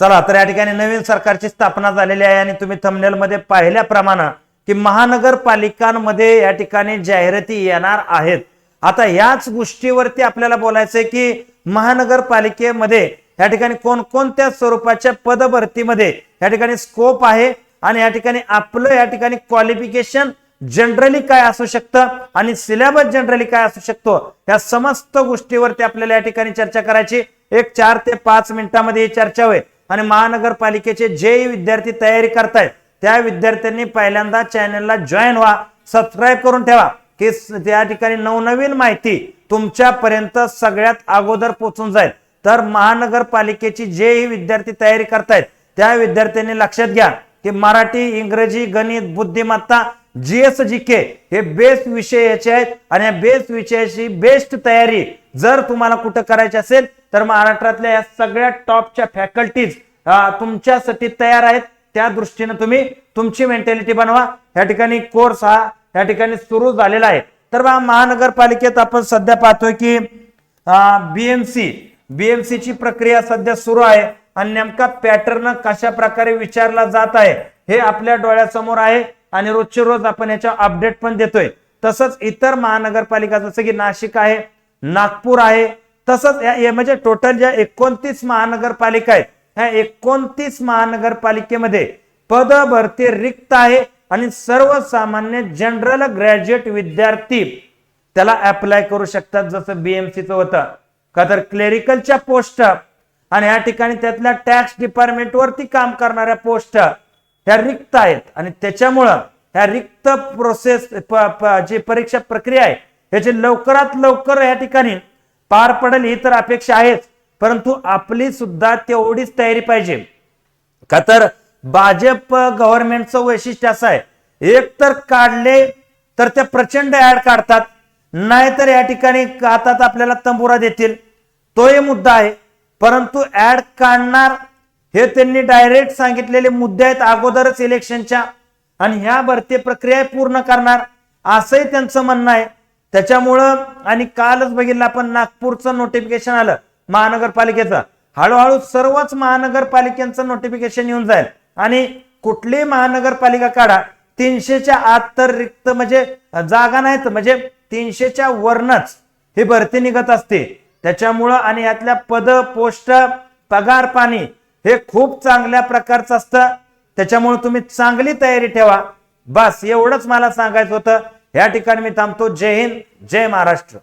चला तर या ठिकाणी नवीन सरकारची स्थापना झालेली आहे आणि तुम्ही थमनेल मध्ये पाहिल्याप्रमाणे की महानगरपालिकांमध्ये या ठिकाणी जाहिराती येणार आहेत. आता याच गोष्टीवरती आपल्याला बोलायचंय की महानगरपालिकेमध्ये या ठिकाणी कोणकोणत्या स्वरूपाच्या पदभरतीमध्ये या ठिकाणी स्कोप आहे आणि या ठिकाणी आपलं या ठिकाणी क्वालिफिकेशन जनरली काय असू शकतं आणि सिलेबस जनरली काय असू शकतो या समस्त गोष्टीवरती आपल्याला या ठिकाणी चर्चा करायची. एक चार ते पाच मिनिटांमध्ये ही चर्चा होईल. आणि महानगरपालिकेचे जे विद्यार्थी तयारी करतायत त्या विद्यार्थ्यांनी पहिल्यांदा चॅनलला जॉईन व्हा सबस्क्राईब करून ठेवा की त्या ठिकाणी नवनवीन माहिती तुमच्यापर्यंत सगळ्यात अगोदर पोहोचून जाईल. तर महानगरपालिकेची जेही विद्यार्थी तयारी करतायत त्या विद्यार्थ्यांनी लक्षात घ्या की मराठी इंग्रजी गणित बुद्धिमत्ता जीएस जी के हे बेस्ट विषयाचे आहेत. आणि या बेस्ट विषयाची बेस्ट तयारी जर तुम्हाला कुठं करायची असेल तर महाराष्ट्रातल्या या सगळ्या टॉपच्या फॅकल्टीज तुमच्यासाठी तयार आहेत. त्या दृष्टीने तुम्ही तुमची मेंटॅलिटी बनवा. या ठिकाणी कोर्स हा या ठिकाणी सुरू झालेला आहे. तर महानगरपालिकेत आपण सध्या पाहतोय की बीएमसी बीएमसी ची प्रक्रिया सध्या सुरू आहे आणि नेमका पॅटर्न कशा प्रकारे विचारला जात आहे हे आपल्या डोळ्यासमोर आहे आणि रोजचे रोज आपण याच्या अपडेट पण देतोय. तसंच इतर महानगरपालिका जसं की नाशिक आहे नागपूर आहे तसंच या- म्हणजे टोटल ज्या एकोणतीस महानगरपालिका आहेत ह्या एकोणतीस महानगरपालिकेमध्ये पद भरती रिक्त आहे आणि सर्वसामान्य जनरल ग्रॅज्युएट विद्यार्थी त्याला अप्लाय करू शकतात जसं बीएमसीचं होतं. का तर क्लेरिकलच्या पोस्ट आणि या ठिकाणी त्यातल्या टॅक्स डिपार्टमेंट वरती काम करणाऱ्या पोस्ट ह्या रिक्त आहेत. आणि त्याच्यामुळं ह्या रिक्त प्रोसेस जी परीक्षा प्रक्रिया आहे ह्याची लवकरात लवकर या ठिकाणी पार पडेल ही तर अपेक्षा आहेच परंतु आपली सुद्धा तेवढीच तयारी पाहिजे. का तर भाजप गव्हर्नमेंटचं वैशिष्ट्य असं आहे एक तर काढले तर ते प्रचंड ऍड काढतात नाहीतर या ठिकाणी हातात आपल्याला तंबुरा देतील. तोही मुद्दा आहे परंतु ऍड काढणार हे त्यांनी डायरेक्ट सांगितलेले मुद्दे आहेत अगोदरच इलेक्शनच्या आणि ह्या भरती प्रक्रिया पूर्ण करणार असंही त्यांचं म्हणणं आहे. त्याच्यामुळं आणि कालच बघितलं आपण नागपूरचं नोटिफिकेशन आलं महानगरपालिकेचं. हळूहळू सर्वच महानगरपालिकेचं नोटिफिकेशन येऊन जाईल. आणि कुठलीही महानगरपालिका काढा तीनशेच्या आत तर रिक्त म्हणजे जागा नाहीत म्हणजे तीनशेच्या वरनच ही भरती निघत असते. त्याच्यामुळं आणि यातल्या पद पोस्ट पगार पाणी हे खूप चांगल्या प्रकारचं असतं. त्याच्यामुळे तुम्ही चांगली तयारी ठेवा. बस एवढंच मला सांगायचं होतं. या ठिकाणी मी थांबतो. जय हिंद जय महाराष्ट्र.